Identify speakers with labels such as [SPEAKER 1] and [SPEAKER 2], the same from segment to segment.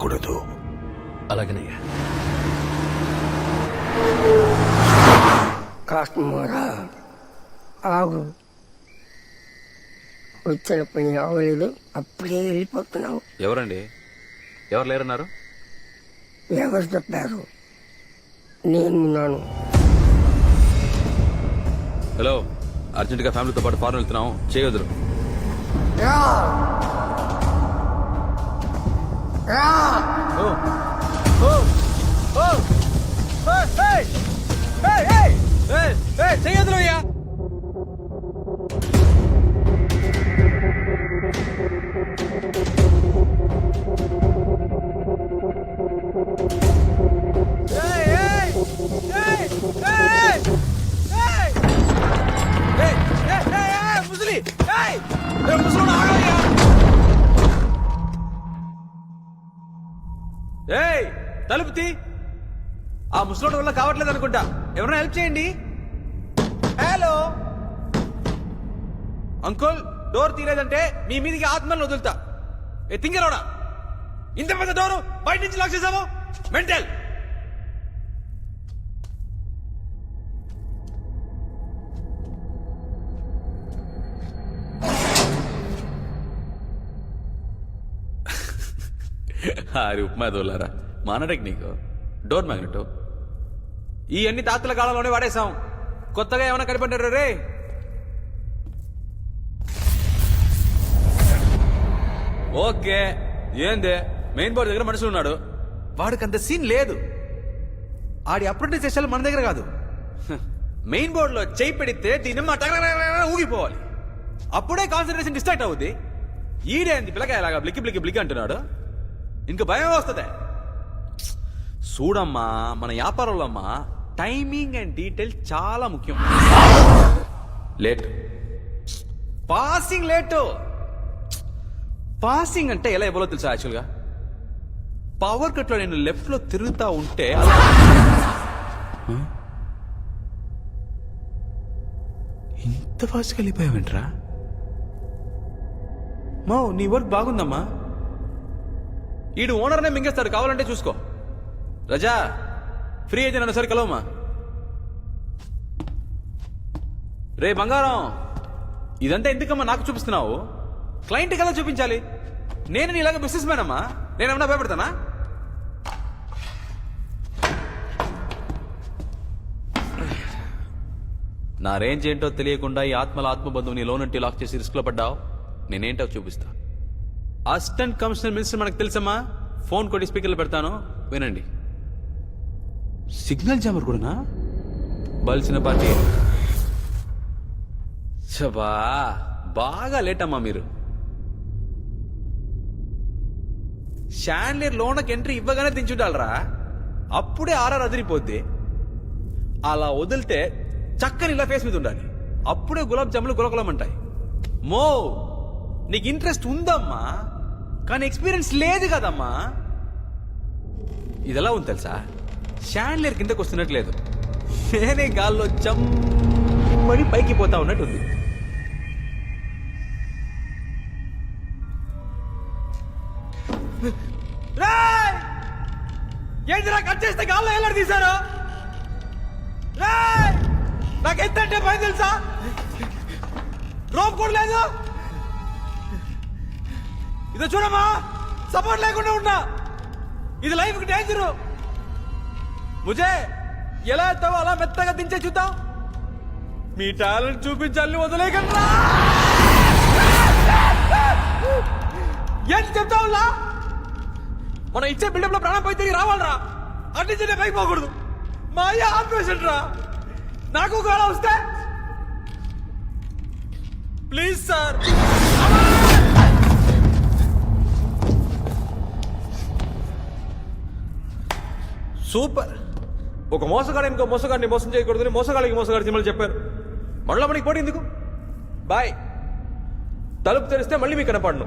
[SPEAKER 1] కూడదు
[SPEAKER 2] అలాగనయ్యా.
[SPEAKER 3] కాస్మోరా ఆగు. వచ్చిన పని అవ్వలేదు అప్పుడే వెళ్ళిపోతున్నావు.
[SPEAKER 4] ఎవరండి? ఎవరు లేరన్నారు?
[SPEAKER 3] ఎవరు చెప్పారు? నేను ఉన్నాను.
[SPEAKER 4] హలో. అర్జెంటుగా ఫ్యామిలీతో పాటు ఫారెన్ వెళ్తున్నాం. చేయొద్దు చేయొద్దు తలుపు తీ. ఆ ముసలోడు వల్ల కావట్లేదు అనుకుంటా. ఎవరైనా హెల్ప్ చేయండి. హలో. అంకుల్ డోర్ తీరేదంటే మీ మీదికి ఆత్మలను వదులుతా. ఏ తింగరోడా ఇంత పెద్ద డోరు బయట నుంచి లాక్ చేసావు? మెంటల్. అది ఉప్మా దోలారా. టెక్నిక్ డోర్ మ్యాగ్నెట్ ఈ అన్ని తాతల కాలంలోనే వాడేశాం. కొత్తగా ఏమైనా కనిపెట్టారు రే? ఓకే. ఏందే? మెయిన్ బోర్డు దగ్గర మనుషులు ఉన్నాడు. వాడికి అంత సీన్ లేదు. ఆడి అప్రెంటిస్ చేసాలు మన దగ్గర కాదు. మెయిన్ బోర్డులో చేయి పెడితే దీని మా టగరగరగరగర ఊగిపోవాలి. అప్పుడే కాన్సన్ట్రేషన్ డిస్ట్రాక్ట్ అవుద్ది. ఈడేంది పిల్లకాయలాగా బ్లిక్కి బ్లిక్కి బ్లిక్ అంటున్నాడు. ఇంక భయం వస్తుంది. చూడమ్మా మన వ్యాపారంలో అమ్మా టైమింగ్ అండ్ డీటెయిల్ చాలా ముఖ్యం. లేట్ పాసింగ్ లేటు పాసింగ్ అంటే ఎలా ఇవ్వాలో తెలుసా యాక్చువల్గా పవర్ కట్లో నేను లెఫ్ట్లో తిరుగుతా ఉంటే? ఇంత ఫాస్ట్గా వెళ్ళిపోయావేంట్రా? మా నీ వర్క్ బాగుందమ్మా. ఈడు ఓనర్నే మింగేస్తాడు కావాలంటే చూసుకో. రజా ఫ్రీ అయితే నన్ను సరే కలవమ్మా. రే బంగారం ఇదంతా ఎందుకమ్మా నాకు చూపిస్తున్నావు? క్లయింట్ కదా చూపించాలి? నేను నీలాగా బిజినెస్ మ్యాన్ అమ్మా? నేనేమన్నా భయపడతానా? నా రేంజ్ ఏంటో తెలియకుండా ఈ ఆత్మల ఆత్మబంధువు నీ లోనంటి లాక్ చేసి రిస్క్లో పడ్డావు? నేనేంటో చూపిస్తా. అసిస్టెంట్ కమిషనర్ మినిస్టర్ మనకు తెలుసమ్మా? ఫోన్ కొట్టి స్పీకర్లో పెడతాను. వినండి. సిగ్నల్ జామర్ కూడానా? బలిసిన పార్టీ. చబా బాగా లేట్ అమ్మా మీరు. షాన్లియర్ లోనకి ఎంట్రీ ఇవ్వగానే దించుండాలరా. అప్పుడే ఆర్ఆర్ అదిరిపోద్ది. అలా వదిలితే చక్కని ఇలా ఫేస్ మీద ఉండాలి. అప్పుడే గులాబ్ జాములు గులకులమంటాయి మో నీకు ఇంట్రెస్ట్ ఉందమ్మా. కానీ ఎక్స్పీరియన్స్ లేదు కదమ్మా. ఇదెలా ఉంది తెలుసా? షాండ్లేర్ కిందకు వస్తున్నట్లేదు. నేనే గాల్లో చమ్మని పైకి పోతా ఉన్నట్టుంది. ఏంటిరా కట్ చేస్తే గాల్లో ఎలా తీశారు? రేయ్! నాకు ఎంత అంటే భయం తెలుసా? రోప్ కూడా లేదు ఇదో చూడమ్మా సపోర్ట్ లేకుండా ఉన్నా. ఇది లైఫ్కి డేంజరు ముజే ఎలా ఎత్తావో అలా మెత్తగా దించే చూద్దాం. మీ టాలెంట్ చూపించాలని వదిలేకండి ఏం చెప్తావులా మనం ఇచ్చే బిల్డప్లో ప్రాణం పోయి తిరిగి రావాలరా అట్నుంచి పైకి పోకూడదు. మా అయ్య ఆపరేషన్ రా. నాకు ఒకవేళ వస్తే. Please sir. సూపర్. ఒక మోసగాడు ఇంకో మోసగాడిని మోసం చేయకూడదని మోసగాడికి మోసగాడి సినిమాలు చెప్పారు. మళ్ళీ మనకి పోటీ ఎందుకు? బాయ్. తలుపు తెరిస్తే మళ్ళీ మీకు కనపడను.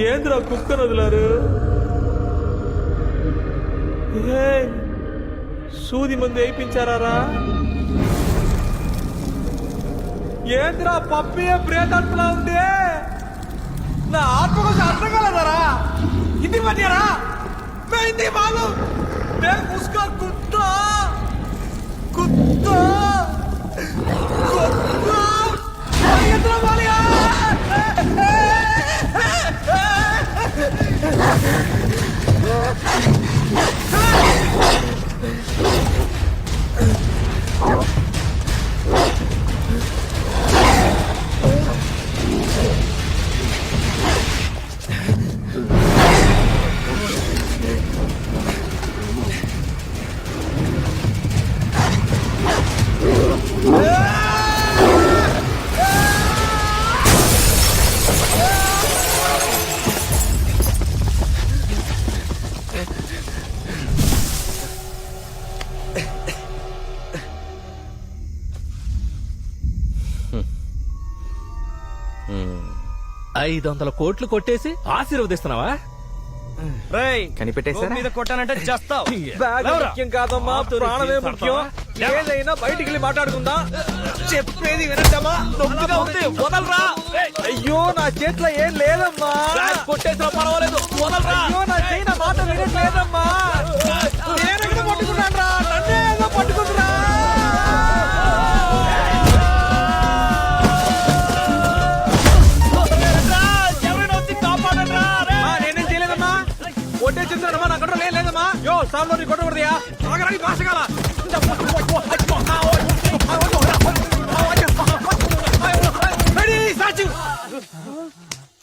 [SPEAKER 4] ఏంద్రా కుక్క వదిలారు సూది మందు వేయించారా ఏంద్రా పప్పి ప్రేతాత్మలా ఉంది? నా ఆత్మ కొంచెం అర్థం కలదరా? ఇది పట్టారా మెహందీ బాలు నేను కుస్కా కుత్తా? కుత్తా?
[SPEAKER 2] ఐదు వందల కోట్లు కొట్టేసి ఆశీర్వదిస్తున్నావా?
[SPEAKER 1] కనిపెట్టేశారా?
[SPEAKER 4] మీద కొట్టానంటే చేస్తావు. బ్యాగ్ ముఖ్యం కాదమ్మా ప్రాణమే ముఖ్యం. ఏదైనా బయటికి వెళ్ళి మాట్లాడుకుందా? చెప్పేది వినద్దమ్మా నొప్పిగా ఉంది. వదలరా. అయ్యో నా చేతిలో ఏం లేదమ్మా.
[SPEAKER 2] కొట్టేసినా పర్వాలేదు. వదలరా.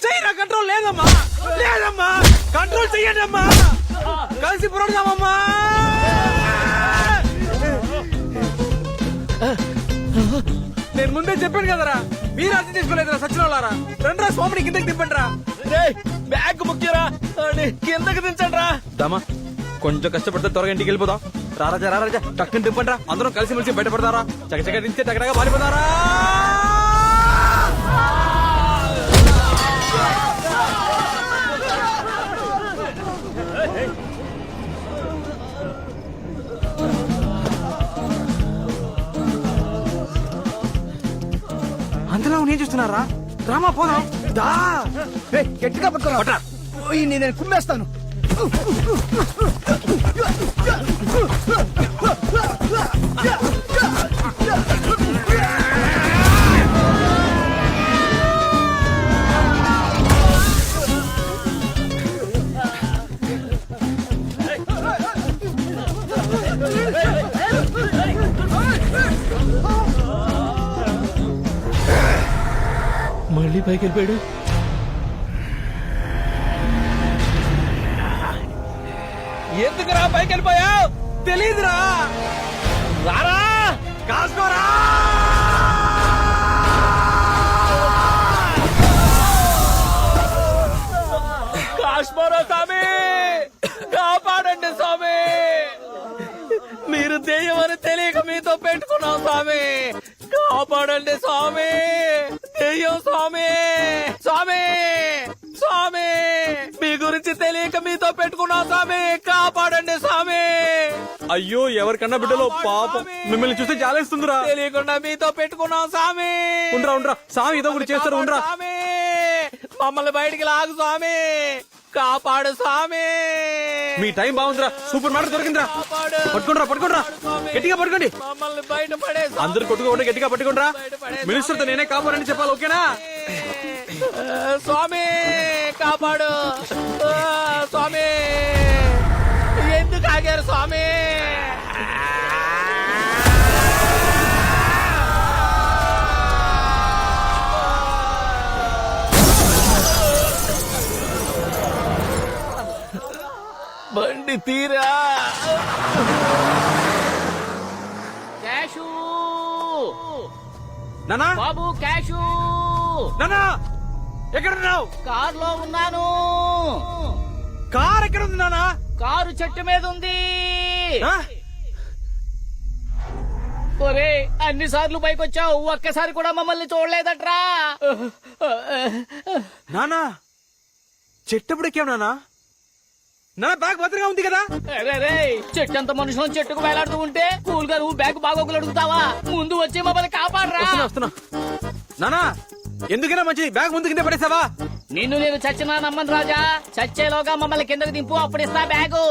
[SPEAKER 4] చెయ్యి నా కంట్రోల్ లేదమ్మా. లేదమ్మా. కంట్రోల్ చెయ్యండి అమ్మా కలిసి పురడదామమ్మా నేను ముందే చెప్పాను కదరా మీరు అర్థం చేసుకోలేదురా సచిన వాళ్ళారా రండ్రా స్వామిని కిందకి దింపండి రా
[SPEAKER 2] బ్యాగ్ ముఖ్యరా కిందకి దించండి రా
[SPEAKER 4] దామా. కొంచెం కష్టపడితే త్వరగా ఇంటికి వెళ్ళిపోదాం. రారాజా రారాజా టక్కుని తిప్పండి రా అందరం కలిసి మెలిసి బయటపడతారా చకచక దించే టగడగా పారిపోతారా అందులో నేను చూస్తున్నారా రామా పోదాం. దా.
[SPEAKER 3] గట్టిగా పట్టుకోరా. ఓయ్, నేను కుమ్మేస్తాను.
[SPEAKER 2] మళ్ళీ పైకి వెళ్ళిపోయాడు? ఎందుకురా పైకి వెళ్ళిపోయావు?
[SPEAKER 4] తెలీదురా.
[SPEAKER 2] రారా?
[SPEAKER 4] కాసుకోరా?
[SPEAKER 2] స్వామి! కాపాడండి స్వామి! మీరు దెయ్యమని తెలియక మీతో పెట్టుకున్నాం స్వామి! కాపాడండి స్వామి! దెయ్యం స్వామి! స్వామి! స్వామి! మీ గురించి తెలియక మీతో పెట్టుకున్నాం స్వామి! కాపాడండి స్వామి!
[SPEAKER 4] అయ్యో ఎవరికన్నా బిడ్డలో పాపం మిమ్మల్ని చూస్తే జాలేస్తుందిరా.
[SPEAKER 2] తెలియకుండా మీతో పెట్టుకున్నాం స్వామి!
[SPEAKER 4] ఉండ్రా ఉండ్రా. స్వామి ఏదో ఒకటి చేస్తారు ఉండ్రా.
[SPEAKER 2] స్వామి! మమ్మల్ని బయటికి లాగు స్వామి! కాపాడు స్వామి.
[SPEAKER 4] మీ టైం బాగుందిరా. సూపర్ మ్యాటర్ దొరికిందిరా.
[SPEAKER 2] కాపాడు.
[SPEAKER 4] పట్టుకోండిరా పట్టుకోండిరా. గట్టిగా పట్టుకోండి.
[SPEAKER 2] మమ్మల్ని బయట పడే
[SPEAKER 4] అందరు కొట్టుకోండి గట్టిగా పట్టుకోండిరా. మినిస్టర్తో నేనే కాపాడని చెప్పాలి ఓకేనా?
[SPEAKER 2] స్వామి కాపాడు. ఆ, స్వామి. ఎందుకు ఆగారు స్వామి? బండి తీరా?
[SPEAKER 5] క్యాషు!
[SPEAKER 4] నానా?
[SPEAKER 5] బాబు క్యాషు!
[SPEAKER 4] నానా? ఎక్కడున్నావు?
[SPEAKER 5] కార్లో ఉన్నాను.
[SPEAKER 4] కార్ ఎక్కడ ఉంది నానా?
[SPEAKER 5] కారు చెట్టు మీద ఉంది
[SPEAKER 4] ఆ?
[SPEAKER 5] ఒరే అన్ని సార్లు పైకి వచ్చావు ఒక్కసారి కూడా మమ్మల్ని చూడలేదట్రా.
[SPEAKER 4] నానా? చెట్టప్పుడు ఎక్కావు నానా? నానా బ్యాగ్ భద్రంగా ఉంది కదా?
[SPEAKER 5] అరే రే చెట్టంత మనుషులను చెట్టుకు వేలాడుతూ ఉంటే కూల్గా నువ్వు బ్యాగ్ బాగోగులు అడుగుతావా? ముందు వచ్చి మమ్మల్ని కాపాడరా.
[SPEAKER 4] వస్తున్నా వస్తున్నా. నానా ఎందుకైనా మంచిది. బ్యాగ్ ముందు కింద పడేసావా?
[SPEAKER 5] నిన్ను నేను చచ్చినా నమ్మను రాజా. చచ్చేలోగా మమ్మల్ని కిందకు దింపు అప్పుడు ఇస్తా బ్యాగు.